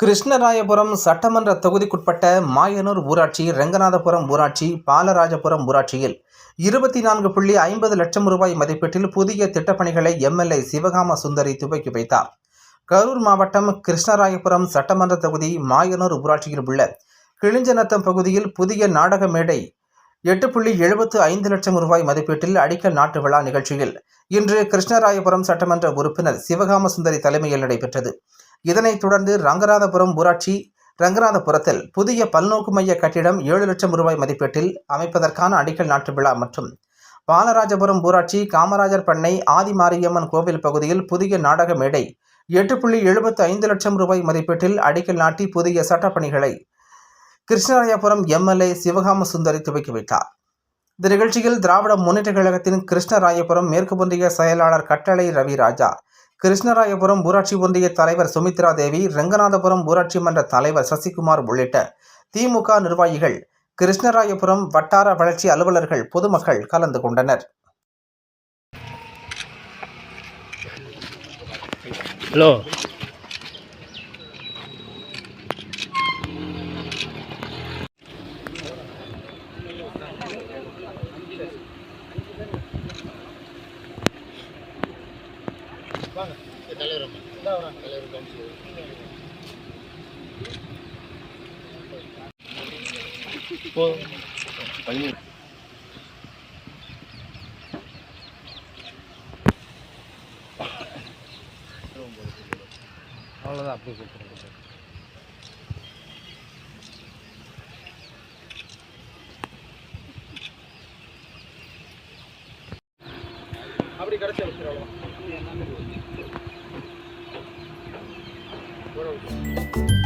கிருஷ்ணராயபுரம் சட்டமன்ற தொகுதிக்குட்பட்ட மாயனூர் ஊராட்சி ரெங்கநாதபுரம் ஊராட்சி பாலராஜபுரம் ஊராட்சியில் இருபத்தி நான்கு புள்ளி ஐம்பது லட்சம் ரூபாய் மதிப்பீட்டில் புதிய திட்டப்பணிகளை எம்எல்ஏ சிவகாம சுந்தரி துவக்கி வைத்தார். கரூர் மாவட்டம் கிருஷ்ணராயபுரம் சட்டமன்ற தொகுதி மாயனூர் ஊராட்சியில் உள்ள கிழிஞ்சநத்தம் பகுதியில் புதிய நாடக மேடை எட்டு புள்ளி எழுபத்து ஐந்து லட்சம் ரூபாய் மதிப்பீட்டில் அடிக்கல் நாட்டு விழா நிகழ்ச்சியில் இன்று கிருஷ்ணராயபுரம் சட்டமன்ற உறுப்பினர் சிவகாம சுந்தரி தலைமையில் நடைபெற்றது. இதனைத் தொடர்ந்து ரங்கநாதபுரம் ஊராட்சி ரங்கநாதபுரத்தில் புதிய பல்நோக்கு மைய கட்டிடம் ஏழு லட்சம் ரூபாய் மதிப்பீட்டில் அமைப்பதற்கான அடிக்கல் நாட்டு விழா மற்றும் பாலராஜபுரம் ஊராட்சி காமராஜர் பண்ணை ஆதிமாரியம்மன் கோவில் பகுதியில் புதிய நாடக மேடை எட்டு புள்ளி எழுபத்து ஐந்து லட்சம் ரூபாய் மதிப்பீட்டில் அடிக்கல் நாட்டி புதிய சட்டப்பணிகளை கிருஷ்ணராயபுரம் எம்எல்ஏ சிவகாம சுந்தரி துவக்கி வைத்தார். இந்த நிகழ்ச்சியில் திராவிட முன்னேற்ற கழகத்தின் கிருஷ்ணராயபுரம் மேற்கு ஒன்றிய செயலாளர் கட்டளை ரவிராஜா கிருஷ்ணராயபுரம் ஊராட்சி ஒன்றிய தலைவர் சுமித்ரா தேவி ரெங்கநாதபுரம் ஊராட்சி மன்ற தலைவர் சசிகுமார் உள்ளிட்ட திமுக நிர்வாகிகள் கிருஷ்ணராயபுரம் வட்டார வளர்ச்சி அலுவலர்கள் பொதுமக்கள் கலந்து கொண்டனர். ஹலோ. அவ்வளோதான் அப்படியே கொடுத்துருங்க சார் அப்படி கடைசி வச்சிருவோம் Thank you.